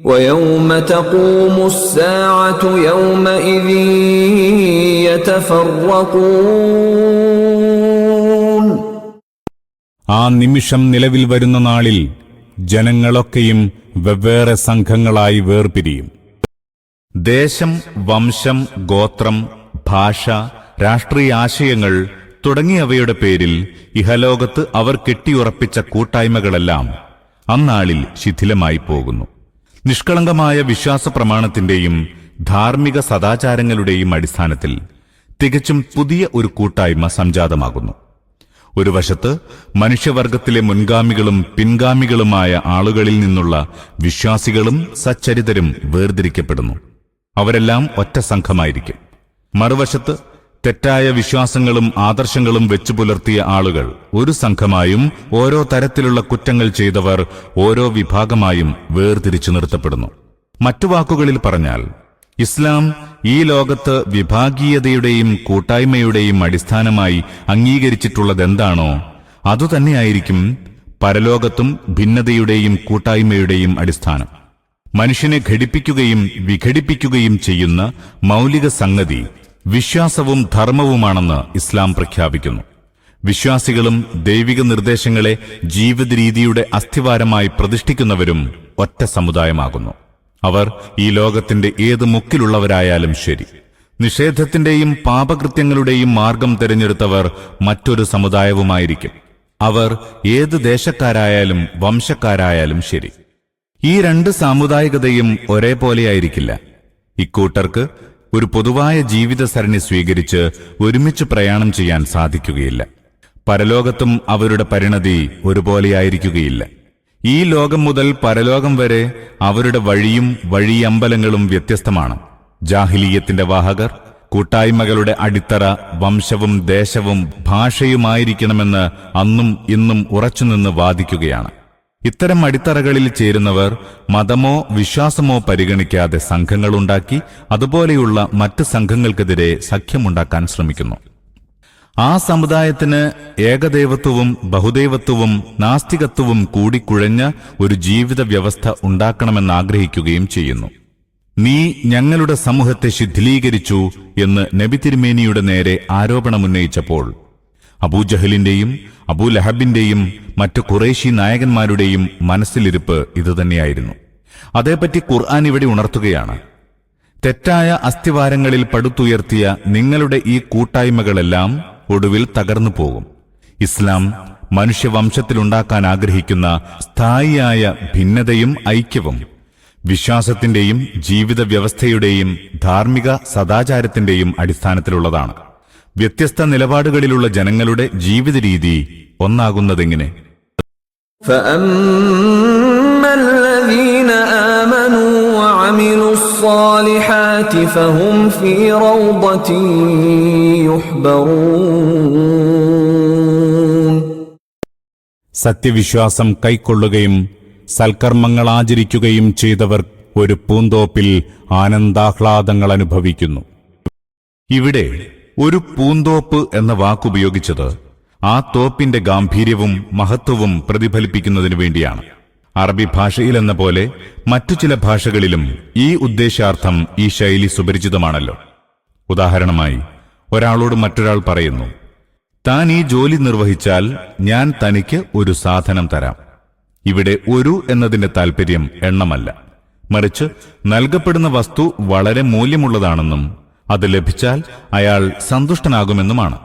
ويوم تقوم الساعة يومئذ يتفرقون ആ നിമിഷം നിലവിൽ വരുന്ന നാളിൽ ജനങ്ങളൊക്കെയും വെവ്വേറെ സംഘങ്ങളായി വേർപിരിയും ദേശം വംശം ഗോത്രം ഭാഷ രാഷ്ട്രീയ ആശയങ്ങൾ തുടങ്ങിയവയുടെ പേരിൽ ഇഹലോകത്ത് അവർ കെട്ടിയുറപ്പിച്ച കൂട്ടായ്മകളെല്ലാം അന്നാളിൽ ശിഥിലമായി പോകുന്നു നിഷ്കളങ്കമായ വിശ്വാസ പ്രമാണത്തിന്റെയും ധാർമ്മിക സദാചാരങ്ങളുടെയും അടിസ്ഥാനത്തിൽ തികച്ചും പുതിയ ഒരു കൂട്ടായ്മ സംജാതമാകുന്നു. ഒരു വശത്ത് മനുഷ്യവർഗത്തിലെ മുൻഗാമികളും പിൻഗാമികളുമായ ആളുകളിൽ നിന്നുള്ള വിശ്വാസികളും സച്ചരിതരും വേർതിരിക്കപ്പെടുന്നു. അവരെല്ലാം ഒറ്റ സംഘമായിരിക്കും. മറുവശത്ത് തെറ്റായ വിശ്വാസങ്ങളും ആദർശങ്ങളും വെച്ചു പുലർത്തിയ ആളുകൾ ഒരു സംഘമായും ഓരോ തരത്തിലുള്ള കുറ്റങ്ങൾ ചെയ്തവർ ഓരോ വിഭാഗമായും വേർതിരിച്ചു നിർത്തപ്പെടുന്നു. മറ്റു വാക്കുകളിൽ പറഞ്ഞാൽ ഇസ്ലാം ഈ ലോകത്ത് വിഭാഗീയതയുടെയും കൂട്ടായ്മയുടെയും അടിസ്ഥാനമായി അംഗീകരിച്ചിട്ടുള്ളതെന്താണോ അതുതന്നെയായിരിക്കും പരലോകത്തും ഭിന്നതയുടെയും കൂട്ടായ്മയുടെയും അടിസ്ഥാനം. മനുഷ്യനെ ഘടിപ്പിക്കുകയും വിഘടിപ്പിക്കുകയും ചെയ്യുന്ന മൗലിക സംഗതി വിശ്വാസവും ധർമ്മവുമാണെന്ന് ഇസ്ലാം പ്രഖ്യാപിക്കുന്നു. വിശ്വാസികളും ദൈവിക നിർദ്ദേശങ്ങളെ ജീവിത രീതിയുടെ അസ്ഥിവാരമായി പ്രതിഷ്ഠിക്കുന്നവരും ഒറ്റ സമുദായമാകുന്നു. അവർ ഈ ലോകത്തിന്റെ ഏത് മുക്കിലുള്ളവരായാലും ശരി. നിഷേധത്തിന്റെയും പാപകൃത്യങ്ങളുടെയും മാർഗം തിരഞ്ഞെടുത്തവർ മറ്റൊരു സമുദായവുമായിരിക്കും. അവർ ഏത് ദേശക്കാരായാലും വംശക്കാരായാലും ശരി. ഈ രണ്ട് സാമുദായികതയും ഒരേപോലെയായിരിക്കില്ല. ഇക്കൂട്ടർക്ക് ഒരു പൊതുവായ ജീവിത സരണി സ്വീകരിച്ച് ഒരുമിച്ച് പ്രയാണം ചെയ്യാൻ സാധിക്കുകയില്ല. പരലോകത്തും അവരുടെ പരിണതി ഒരുപോലെയായിരിക്കുകയില്ല. ഈ ലോകം മുതൽ പരലോകം വരെ അവരുടെ വഴിയും വഴിയമ്പലങ്ങളും വ്യത്യസ്തമാണ്. ജാഹിലീയത്തിന്റെ വാഹകർ കൂട്ടായ്മകളുടെ അടിത്തറ വംശവും ദേശവും ഭാഷയുമായിരിക്കണമെന്ന് അന്നും ഇന്നും ഉറച്ചുനിന്ന് വാദിക്കുകയാണ്. ഇത്തരം അടിത്തറകളിൽ ചേരുന്നവർ മതമോ വിശ്വാസമോ പരിഗണിക്കാതെ സംഘങ്ങളുണ്ടാക്കി അതുപോലെയുള്ള മറ്റ് സംഘങ്ങൾക്കെതിരെ സഖ്യമുണ്ടാക്കാൻ ശ്രമിക്കുന്നു. ആ സമുദായത്തിന് ഏകദൈവത്വവും ബഹുദൈവത്വവും നാസ്തികത്വവും കൂടിക്കുഴഞ്ഞ ഒരു ജീവിത വ്യവസ്ഥ ഉണ്ടാക്കണമെന്നാഗ്രഹിക്കുകയും ചെയ്യുന്നു. നീ ഞങ്ങളുടെ സമൂഹത്തെ ശിഥിലീകരിച്ചു എന്ന് നബി തിരുമേനിയുടെ നേരെ ആരോപണമുന്നയിച്ചപ്പോൾ അബൂജഹലിന്റെയും അബൂലഹബിന്റെയും മറ്റു കുറേശി നായകന്മാരുടെയും മനസ്സിലിരിപ്പ് ഇതുതന്നെയായിരുന്നു അതേപ്പറ്റി ഖുർആൻ ഇവിടെ ഉണർത്തുകയാണ്. തെറ്റായ അസ്ഥിവാരങ്ങളിൽ പടുത്തുയർത്തിയ നിങ്ങളുടെ ഈ കൂട്ടായ്മകളെല്ലാം ഒടുവിൽ തകർന്നു പോകും. ഇസ്ലാം മനുഷ്യവംശത്തിലുണ്ടാക്കാൻ ആഗ്രഹിക്കുന്ന സ്ഥായിയായ ഭിന്നതയും ഐക്യവും വിശ്വാസത്തിന്റെയും ജീവിത വ്യവസ്ഥയുടെയും ധാർമ്മിക സദാചാരത്തിന്റെയും അടിസ്ഥാനത്തിലുള്ളതാണ്. വ്യത്യസ്ത നിലപാടുകളിലുള്ള ജനങ്ങളുടെ ജീവിത രീതി ഒന്നാകുന്നതെങ്ങനെ സത്യവിശ്വാസം കൈക്കൊള്ളുകയും സൽക്കർമ്മങ്ങൾ ആചരിക്കുകയും ചെയ്തവർ ഒരു പൂന്തോപ്പിൽ ആനന്ദാഹ്ലാദങ്ങൾ അനുഭവിക്കുന്നു. ഇവിടെ ഒരു പൂന്തോപ്പ് എന്ന വാക്കുപയോഗിച്ചത് ആ തോപ്പിന്റെ ഗാംഭീര്യവും മഹത്വവും പ്രതിഫലിപ്പിക്കുന്നതിനു വേണ്ടിയാണ്. അറബി ഭാഷയിലെന്ന പോലെ മറ്റു ചില ഭാഷകളിലും ഈ ഉദ്ദേശാർത്ഥം ഈ ശൈലി സുപരിചിതമാണല്ലോ. ഉദാഹരണമായി ഒരാളോട് മറ്റൊരാൾ പറയുന്നു താൻ ഈ ജോലി നിർവഹിച്ചാൽ ഞാൻ തനിക്ക് ഒരു സാധനം തരാം. ഇവിടെ ഒരു എന്നതിന്റെ താൽപ്പര്യം എണ്ണമല്ല. മറിച്ച് നൽകപ്പെടുന്ന വസ്തു വളരെ മൂല്യമുള്ളതാണെന്നും അത് ലഭിച്ചാൽ അയാൾ സന്തുഷ്ടനാകുമെന്നുമാണ്.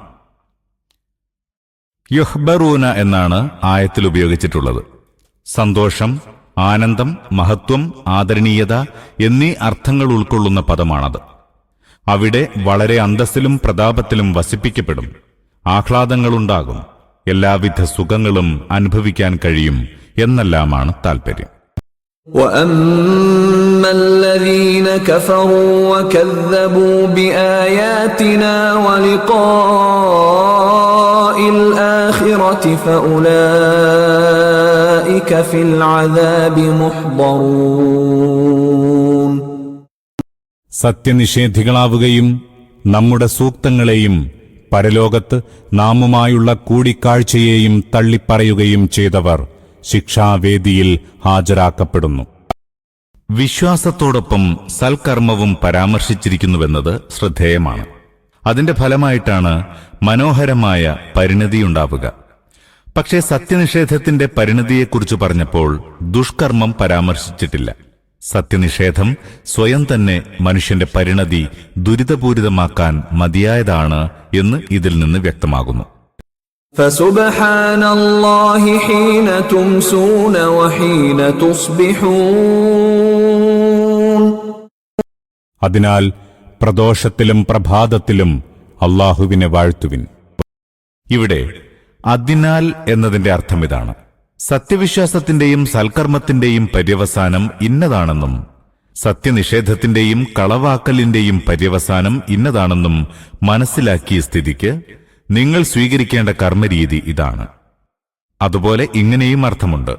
യുഹ്ബറൂന എന്നാണ് ആയത്തിൽ ഉപയോഗിച്ചിട്ടുള്ളത്. സന്തോഷം ആനന്ദം മഹത്വം ആദരണീയത എന്നീ അർത്ഥങ്ങൾ ഉൾക്കൊള്ളുന്ന പദമാണത്. അവിടെ വളരെ അന്തസ്സിലും പ്രതാപത്തിലും വസിപ്പിക്കപ്പെടും. ആഹ്ലാദങ്ങളുണ്ടാകും. എല്ലാവിധ സുഖങ്ങളും അനുഭവിക്കാൻ കഴിയും എന്നെല്ലാമാണ് താൽപര്യം. وأما الذين كفروا وكذبوا بآياتنا ولقاء الآخرة فأولئك في العذاب محضرون സത്യനിഷേധികളാവുകയും നമ്മുടെ സൂക്തങ്ങളെയും പരലോകത്ത് നാമുമായുള്ള കൂടിക്കാഴ്ചയെയും തള്ളിപ്പറയുകയും ചെയ്തവർ ശിക്ഷാവേദിയിൽ ഹാജരാക്കപ്പെടുന്നു. വിശ്വാസത്തോടൊപ്പം സൽക്കർമ്മവും പരാമർശിച്ചിരിക്കുന്നുവെന്നത് ശ്രദ്ധേയമാണ്. അതിന്റെ ഫലമായിട്ടാണ് മനോഹരമായ പരിണതിയുണ്ടാവുക. പക്ഷേ സത്യനിഷേധത്തിന്റെ പരിണതിയെക്കുറിച്ച് പറഞ്ഞപ്പോൾ ദുഷ്കർമ്മം പരാമർശിച്ചിട്ടില്ല. സത്യനിഷേധം സ്വയം തന്നെ മനുഷ്യന്റെ പരിണതി ദുരിതപൂരിതമാക്കാൻ മതിയായതാണ് എന്ന് ഇതിൽ നിന്ന് വ്യക്തമാകുന്നു. فسبحان الله حين تمسون وحين تصبحون അതിനാൽ പ്രദോഷത്തിലും പ്രഭാതത്തിലും അള്ളാഹുവിനെ വാഴ്ത്തുവിൻ ഇവിടെ അതിനാൽ എന്നതിന്റെ അർത്ഥം ഇതാണ് സത്യവിശ്വാസത്തിന്റെയും സൽക്കർമ്മത്തിന്റെയും പര്യവസാനം ഇന്നതാണെന്നും സത്യനിഷേധത്തിന്റെയും കളവാക്കലിന്റെയും പര്യവസാനം ഇന്നതാണെന്നും മനസ്സിലാക്കിയ സ്ഥിതിക്ക് നിങ്ങൾ സ്വീകരിക്കേണ്ട കർമ്മരീതി ഇതാണ്. അതുപോലെ ഇങ്ങനെയും അർത്ഥമുണ്ട്.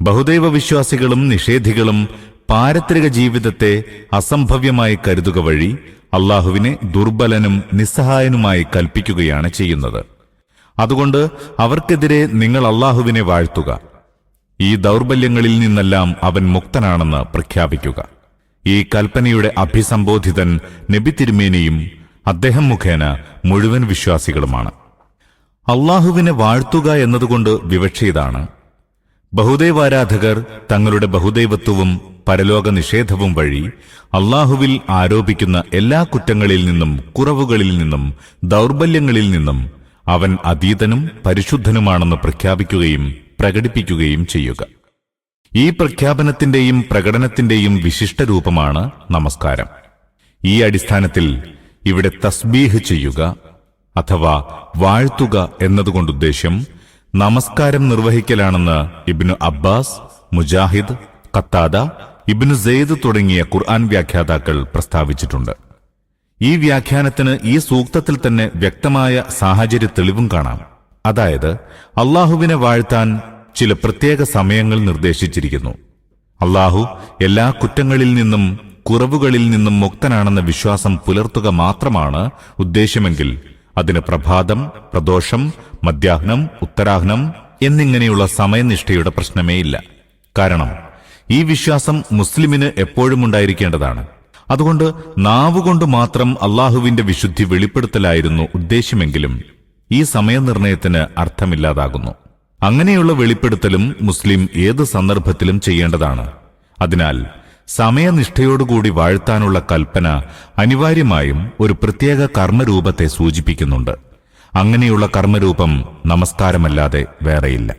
ബഹുദൈവ വിശ്വാസികളും നിഷേധികളും പാരത്രിക ജീവിതത്തെ അസംഭവ്യമായി കരുതുക വഴി അള്ളാഹുവിനെ ദുർബലനും നിസ്സഹായനുമായി കൽപ്പിക്കുകയാണ് ചെയ്യുന്നത്. അതുകൊണ്ട് അവർക്കെതിരെ നിങ്ങൾ അള്ളാഹുവിനെ വാഴ്ത്തുക. ഈ ദൗർബല്യങ്ങളിൽ നിന്നെല്ലാം അവൻ മുക്തനാണെന്ന് പ്രഖ്യാപിക്കുക. ഈ കൽപ്പനയുടെ അഭിസംബോധിതൻ നബി തിരുമേനിയും അദ്ദേഹം മുഖേന മുഴുവൻ വിശ്വാസികളുമാണ്. അള്ളാഹുവിനെ വാഴ്ത്തുക എന്നതുകൊണ്ട് വിവക്ഷ ഇതാണ്. ബഹുദൈവാരാധകർ തങ്ങളുടെ ബഹുദൈവത്വവും പരലോക നിഷേധവും വഴി അള്ളാഹുവിൽ ആരോപിക്കുന്ന എല്ലാ കുറ്റങ്ങളിൽ നിന്നും കുറവുകളിൽ നിന്നും ദൗർബല്യങ്ങളിൽ നിന്നും അവൻ അതീതനും പരിശുദ്ധനുമാണെന്ന് പ്രഖ്യാപിക്കുകയും പ്രകടിപ്പിക്കുകയും ചെയ്യുക. ഈ പ്രഖ്യാപനത്തിന്റെയും പ്രകടനത്തിന്റെയും വിശിഷ്ട രൂപമാണ് നമസ്കാരം. ഈ അടിസ്ഥാനത്തിൽ ഇവിടെ തസ്ബീഹ് ചെയ്യുക അഥവാ വാഴ്ത്തുക എന്നതുകൊണ്ട് ഉദ്ദേശ്യം നമസ്കാരം നിർവഹിക്കലാണെന്ന് Ibn Abbas Mujahid Qatada Ibn Zaid തുടങ്ങിയ ഖുർആൻ വ്യാഖ്യാതാക്കൾ പ്രസ്താവിച്ചിട്ടുണ്ട്. ഈ വ്യാഖ്യാനത്തിന് ഈ സൂക്തത്തിൽ തന്നെ വ്യക്തമായ സാഹചര്യ തെളിവും കാണാം. അതായത് അള്ളാഹുവിനെ വാഴ്ത്താൻ ചില പ്രത്യേക സമയങ്ങൾ നിർദ്ദേശിച്ചിരിക്കുന്നു. അള്ളാഹു എല്ലാ കുറ്റങ്ങളിൽ നിന്നും കുറവുകളിൽ നിന്നും മുക്തനാണെന്ന വിശ്വാസം പുലർത്തുക മാത്രമാണ് ഉദ്ദേശമെങ്കിൽ അതിന് പ്രഭാതം പ്രദോഷം മധ്യാഹ്നം ഉത്തരാഹ്നം എന്നിങ്ങനെയുള്ള സമയനിഷ്ഠയുടെ പ്രശ്നമേയില്ല കാരണം ഈ വിശ്വാസം മുസ്ലിമിന് എപ്പോഴും ഉണ്ടായിരിക്കേണ്ടതാണ്. അതുകൊണ്ട് നാവുകൊണ്ട് മാത്രം അള്ളാഹുവിന്റെ വിശുദ്ധി വെളിപ്പെടുത്തലായിരുന്നു ഉദ്ദേശ്യമെങ്കിലും ഈ സമയനിർണയത്തിന് അർത്ഥമില്ലാതാകുന്നു. അങ്ങനെയുള്ള വെളിപ്പെടുത്തലും മുസ്ലിം ഏത് സന്ദർഭത്തിലും ചെയ്യേണ്ടതാണ്. അതിനാൽ സമയനിഷ്ഠയോടുകൂടി വാഴ്ത്താനുള്ള കൽപ്പന അനിവാര്യമായും ഒരു പ്രത്യേക കർമ്മരൂപത്തെ സൂചിപ്പിക്കുന്നുണ്ട്. അങ്ങനെയുള്ള കർമ്മരൂപം നമസ്കാരമല്ലാതെ വേറെയില്ല.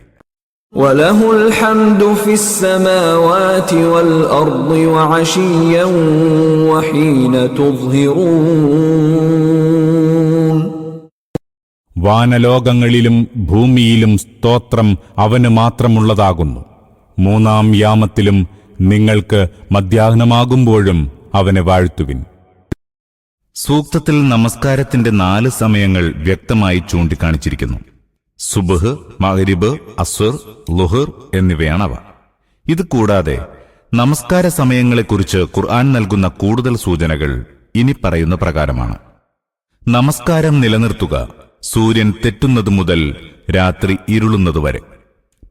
വാനലോകങ്ങളിലും ഭൂമിയിലും സ്തോത്രം അവന് മാത്രമുള്ളതാകുന്നു. മൂന്നാം യാമത്തിലും നിങ്ങൾക്ക് മധ്യാഹ്നമാകുമ്പോഴും അവനെ വാഴ്ത്തുവിൻ. സൂക്തത്തിൽ നമസ്കാരത്തിന്റെ നാല് സമയങ്ങൾ വ്യക്തമായി ചൂണ്ടിക്കാണിച്ചിരിക്കുന്നു. സുബഹ് മഹരിബ് അസ്വർ ലുഹർ എന്നിവയാണവ. ഇത് കൂടാതെ നമസ്കാര സമയങ്ങളെക്കുറിച്ച് ഖുർആൻ നൽകുന്ന കൂടുതൽ സൂചനകൾ ഇനി പറയുന്ന പ്രകാരമാണ്. നമസ്കാരം നിലനിർത്തുക സൂര്യൻ തെറ്റുന്നത് മുതൽ രാത്രി ഇരുളുന്നതുവരെ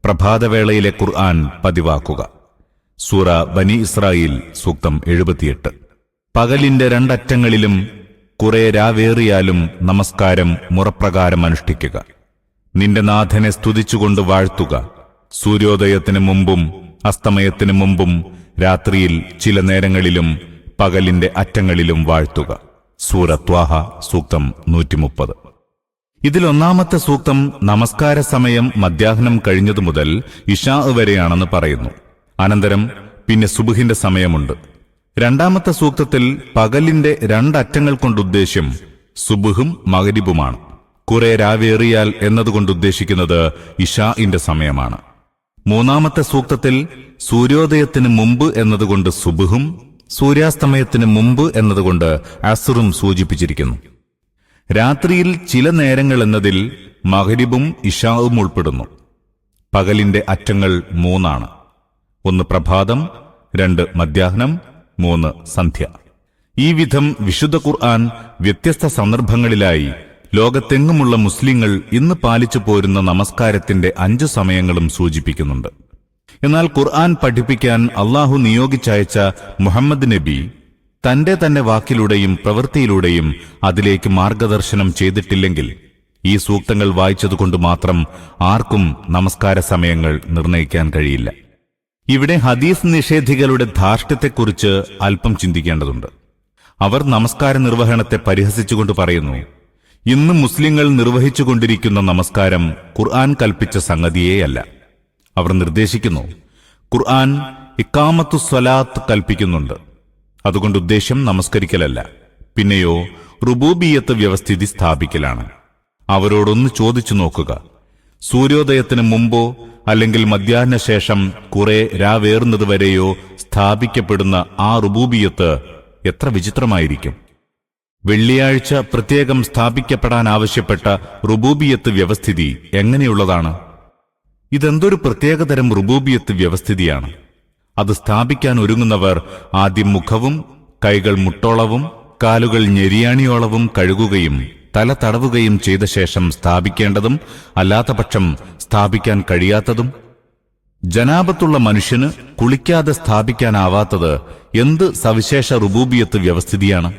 പ്രഭാതവേളയിലെ ഖുർആൻ പതിവാക്കുക. സൂറ ബനി ഇസ്രായേൽ സൂക്തം എഴുപത്തിയെട്ട്. പകലിന്റെ രണ്ടറ്റങ്ങളിലും കുറെ രാവേറിയാലും നമസ്കാരം മുറപ്രകാരം അനുഷ്ഠിക്കുക. നിന്റെ നാഥനെ സ്തുതിച്ചുകൊണ്ട് വാഴ്ത്തുക. സൂര്യോദയത്തിന് മുമ്പും അസ്തമയത്തിന് മുമ്പും രാത്രിയിൽ ചില നേരങ്ങളിലും പകലിന്റെ അറ്റങ്ങളിലും വാഴ്ത്തുക. സൂറത്വാഹ സൂക്തം നൂറ്റിമുപ്പത്. ഇതിലൊന്നാമത്തെ സൂക്തം നമസ്കാര സമയം മധ്യാഹ്നം കഴിഞ്ഞതു മുതൽ ഇഷാ വരെയാണെന്ന് പറയുന്നു. അനന്തരം പിന്നെ സുബുഹിന്റെ സമയമുണ്ട്. രണ്ടാമത്തെ സൂക്തത്തിൽ പകലിന്റെ രണ്ടറ്റങ്ങൾ കൊണ്ടുദ്ദേശ്യം സുബുഹും മകരിബുമാണ് കുറെ രാവേറിയാൽ എന്നതുകൊണ്ട് ഉദ്ദേശിക്കുന്നത് ഇഷാഇന്റെ സമയമാണ്. മൂന്നാമത്തെ സൂക്തത്തിൽ സൂര്യോദയത്തിന് മുമ്പ് എന്നതുകൊണ്ട് സുബുഹും സൂര്യാസ്തമയത്തിന് മുമ്പ് എന്നതുകൊണ്ട് അസുറും സൂചിപ്പിച്ചിരിക്കുന്നു. രാത്രിയിൽ ചില നേരങ്ങൾ എന്നതിൽ മഹരിബും ഇഷാവും ഉൾപ്പെടുന്നു. പകലിന്റെ അറ്റങ്ങൾ മൂന്നാണ്. ഒന്ന് പ്രഭാതം രണ്ട് മധ്യാഹ്നം മൂന്ന് സന്ധ്യ. ഈ വിധം വിശുദ്ധ ഖുർആൻ വ്യത്യസ്ത സന്ദർഭങ്ങളിലായി ലോകത്തെങ്ങുമുള്ള മുസ്ലിങ്ങൾ ഇന്ന് പാലിച്ചു പോരുന്ന നമസ്കാരത്തിന്റെ അഞ്ചു സമയങ്ങളും സൂചിപ്പിക്കുന്നുണ്ട്. എന്നാൽ ഖുർആൻ പഠിപ്പിക്കാൻ അള്ളാഹു നിയോഗിച്ചയച്ച മുഹമ്മദ് നബി തന്റെ തന്നെ വാക്കിലൂടെയും പ്രവൃത്തിയിലൂടെയും അതിലേക്ക് മാർഗദർശനം ചെയ്തിട്ടില്ലെങ്കിൽ ഈ സൂക്തങ്ങൾ വായിച്ചതുകൊണ്ട് മാത്രം ആർക്കും നമസ്കാര സമയങ്ങൾ നിർണയിക്കാൻ കഴിയില്ല. ഇവിടെ ഹദീസ് നിഷേധികളുടെ ധാർഷ്ട്യത്തെക്കുറിച്ച് അല്പം ചിന്തിക്കേണ്ടതുണ്ട്. അവർ നമസ്കാര നിർവഹണത്തെ പരിഹസിച്ചുകൊണ്ട് പറയുന്നു ഇന്ന് മുസ്ലിങ്ങൾ നിർവഹിച്ചുകൊണ്ടിരിക്കുന്ന നമസ്കാരം ഖുർആൻ കൽപ്പിച്ച സംഗതിയേയല്ല. അവർ നിർദ്ദേശിക്കുന്നു ഖുർആൻ ഇക്കാമത്തു സ്വലാത്ത് കൽപ്പിക്കുന്നുണ്ട്. അതുകൊണ്ട് ഉദ്ദേശ്യം നമസ്കരിക്കലല്ല. പിന്നെയോ റുബൂബിയത്ത് വ്യവസ്ഥിതി സ്ഥാപിക്കലാണ്. അവരോടൊന്ന് ചോദിച്ചു നോക്കുക. സൂര്യോദയത്തിന് മുമ്പോ അല്ലെങ്കിൽ മധ്യാഹ്ന ശേഷം കുറെ രാവേറുന്നതുവരെയോ സ്ഥാപിക്കപ്പെടുന്ന ആ റുബൂബിയത്ത് എത്ര വിചിത്രമായിരിക്കും. വെള്ളിയാഴ്ച പ്രത്യേകം സ്ഥാപിക്കപ്പെടാൻ ആവശ്യപ്പെട്ട റുബൂബിയത്ത് വ്യവസ്ഥിതി എങ്ങനെയുള്ളതാണ്? ഇതെന്തൊരു പ്രത്യേകതരം റുബൂബിയത്ത് വ്യവസ്ഥിതിയാണ്? അത് സ്ഥാപിക്കാൻ ഒരുങ്ങുന്നവർ ആദ്യം മുഖവും കൈകൾ മുട്ടോളവും കാലുകൾ ഞെരിയാണിയോളവും കഴുകുകയും തല തടവുകയും ചെയ്ത ശേഷം സ്ഥാപിക്കേണ്ടതും അല്ലാത്തപക്ഷം സ്ഥാപിക്കാൻ കഴിയാത്തതും? ജനാപത്തുള്ള മനുഷ്യന് കുളിക്കാതെ സ്ഥാപിക്കാനാവാത്തത് എന്ത് സവിശേഷ റുബൂബിയത്ത് വ്യവസ്ഥിതിയാണ്?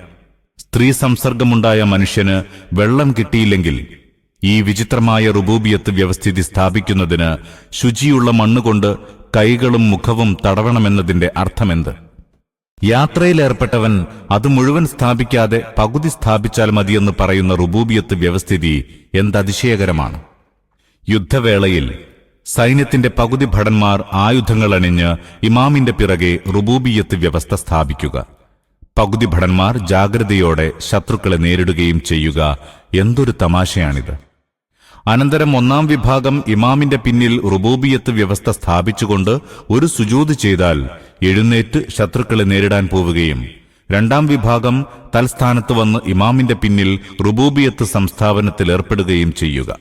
സ്ത്രീ സംസർഗമുണ്ടായ മനുഷ്യന് വെള്ളം കിട്ടിയില്ലെങ്കിൽ ഈ വിചിത്രമായ റുബൂബിയത്ത് വ്യവസ്ഥിതി സ്ഥാപിക്കുന്നതിന് ശുചിയുള്ള മണ്ണുകൊണ്ട് കൈകളും മുഖവും തടവണമെന്നതിന്റെ അർത്ഥമെന്ത്? യാത്രയിലേർപ്പെട്ടവൻ അത് മുഴുവൻ സ്ഥാപിക്കാതെ പകുതി സ്ഥാപിച്ചാൽ മതിയെന്ന് പറയുന്ന റുബൂബിയത്ത് വ്യവസ്ഥിതി എന്തതിശയകരമാണ്. യുദ്ധവേളയിൽ സൈന്യത്തിന്റെ പകുതി ഭടന്മാർ ആയുധങ്ങൾ അണിഞ്ഞ് ഇമാമിന്റെ പിറകെ റുബൂബിയത്ത് വ്യവസ്ഥ സ്ഥാപിക്കുക. പകുതി ഭടന്മാർ ജാഗ്രതയോടെ ശത്രുക്കളെ നേരിടുകയും ചെയ്യുക. എന്തൊരു തമാശയാണിത്. അനന്തരം ഒന്നാം വിഭാഗം ഇമാമിന്റെ പിന്നിൽ റുബൂബിയത്ത് വ്യവസ്ഥ സ്ഥാപിച്ചുകൊണ്ട് ഒരു സുജൂത് ചെയ്താൽ എഴുന്നേറ്റ് ശത്രുക്കളെ നേരിടാൻ പോവുകയും. രണ്ടാം വിഭാഗം തൽസ്ഥാനത്ത് വന്ന് ഇമാമിന്റെ പിന്നിൽ റുബൂബിയത്ത് സംസ്ഥാപനത്തിൽ ഏർപ്പെടുകയും ചെയ്യുക.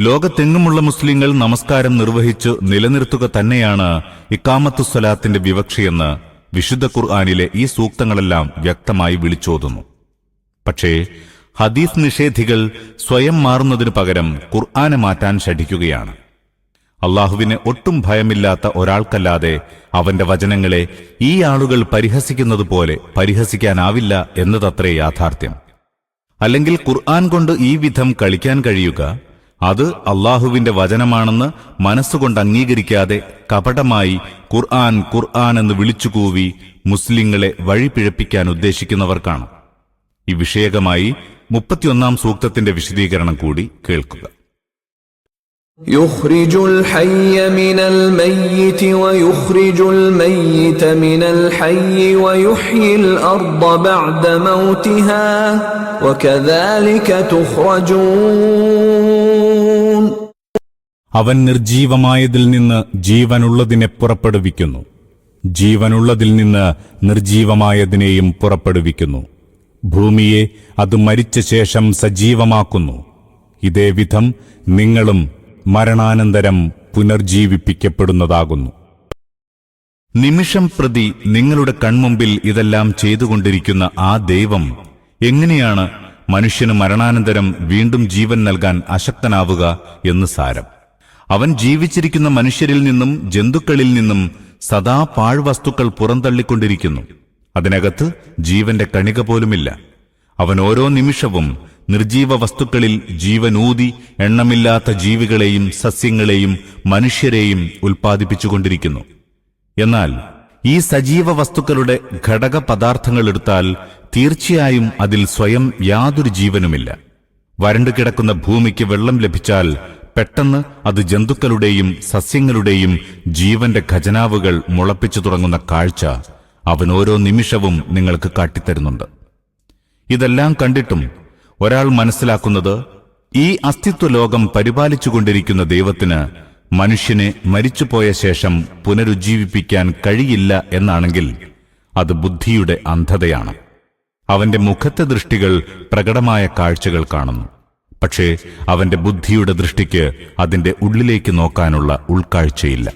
ലോകത്തെങ്ങുമുള്ള മുസ്ലിങ്ങൾ നമസ്കാരം നിർവഹിച്ച് നിലനിർത്തുക തന്നെയാണ് ഇക്കാമത്തു സ്വലാത്തിന്റെ വിവക്ഷയെന്ന് വിശുദ്ധ ഖുർആാനിലെ ഈ സൂക്തങ്ങളെല്ലാം വ്യക്തമായി വിളിച്ചോതുന്നു. പക്ഷേ ഹദീസ് നിഷേധികൾ സ്വയം മാറുന്നതിനു പകരം ഖുർആാനെ മാറ്റാൻ ശഠിക്കുകയാണ് അള്ളാഹുവിനെ ഒട്ടും ഭയമില്ലാത്ത ഒരാൾക്കല്ലാതെ അവന്റെ വചനങ്ങളെ ഈ ആളുകൾ പരിഹസിക്കുന്നത് പോലെ പരിഹസിക്കാനാവില്ല എന്നതത്രേ യാഥാർത്ഥ്യം. അല്ലെങ്കിൽ ഖുർആൻ കൊണ്ട് ഈ വിധം കളിക്കാൻ കഴിയുക അത് അള്ളാഹുവിന്റെ വചനമാണെന്ന് മനസ്സുകൊണ്ട് അംഗീകരിക്കാതെ കപടമായി ഖുർആൻ ഖുർആൻ എന്ന് വിളിച്ചുകൂവി മുസ്ലിങ്ങളെ വഴിപിഴപ്പിക്കാൻ ഉദ്ദേശിക്കുന്നവർക്കാണ്. ഈ വിഷയകമായി മുപ്പത്തിയൊന്നാം സൂക്തത്തിന്റെ വിശദീകരണം കൂടി കേൾക്കുക يخرج الحي من الميت ويخرج الميت من الحي ويحيي الأرض بعد موتها وكذلك تخرجون അവൻ നിർജീവമായതിൽ നിന്ന് ജീവനുള്ളതിനെ പുറപ്പെടുവിക്കുന്നു ജീവനുള്ളതിൽ നിന്ന് നിർജീവമായതിനെയും പുറപ്പെടുവിക്കുന്നു ഭൂമിയെ അത് മരിച്ച ശേഷം സജീവമാക്കുന്നു. ഇതേ വിധം നിങ്ങളും മരണാനന്തരം പുനർജീവിപ്പിക്കപ്പെടുന്നതാകുന്നു. നിമിഷം പ്രതി നിങ്ങളുടെ കൺമുമ്പിൽ ഇതെല്ലാം ചെയ്തുകൊണ്ടിരിക്കുന്ന ആ ദൈവം എങ്ങനെയാണ് മനുഷ്യന് മരണാനന്തരം വീണ്ടും ജീവൻ നൽകാൻ അശക്തനാവുക എന്ന് സാരം. അവൻ ജീവിച്ചിരിക്കുന്ന മനുഷ്യരിൽ നിന്നും ജന്തുക്കളിൽ നിന്നും സദാ പാഴ്വസ്തുക്കൾ പുറന്തള്ളിക്കൊണ്ടിരിക്കുന്നു. അതിനകത്ത് ജീവന്റെ കണിക പോലുമില്ല. അവൻ ഓരോ നിമിഷവും നിർജീവ വസ്തുക്കളിൽ ജീവനൂതി എണ്ണമില്ലാത്ത ജീവികളെയും സസ്യങ്ങളെയും മനുഷ്യരെയും ഉൽപ്പാദിപ്പിച്ചുകൊണ്ടിരിക്കുന്നു. എന്നാൽ ഈ സജീവ വസ്തുക്കളുടെ ഘടക പദാർത്ഥങ്ങൾ എടുത്താൽ തീർച്ചയായും അതിൽ സ്വയം യാതൊരു ജീവനുമില്ല. വരണ്ടു കിടക്കുന്ന ഭൂമിക്ക് വെള്ളം ലഭിച്ചാൽ പെട്ടെന്ന് അത് ജന്തുക്കളുടെയും സസ്യങ്ങളുടെയും ജീവന്റെ ഖജനാവുകൾ മുളപ്പിച്ചു തുടങ്ങുന്ന കാഴ്ച അവൻ ഓരോ നിമിഷവും നിങ്ങൾക്ക് കാട്ടിത്തരുന്നുണ്ട്. ഇതെല്ലാം കണ്ടിട്ടും ഒരാൾ മനസ്സിലാക്കുന്നത് ഈ അസ്തിത്വ ലോകം പരിപാലിച്ചുകൊണ്ടിരിക്കുന്ന ദൈവത്തിന് മനുഷ്യനെ മരിച്ചുപോയ ശേഷം പുനരുജ്ജീവിപ്പിക്കാൻ കഴിയില്ല എന്നാണെങ്കിൽ അത് ബുദ്ധിയുടെ അന്ധതയാണ്. അവന്റെ മുഖത്തെ ദൃഷ്ടികൾ പ്രകടമായ കാഴ്ചകൾ കാണുന്നു. പക്ഷേ അവന്റെ ബുദ്ധിയുടെ ദൃഷ്ടിക്ക് അതിന്റെ ഉള്ളിലേക്ക് നോക്കാനുള്ള ഉൾക്കാഴ്ചയില്ല.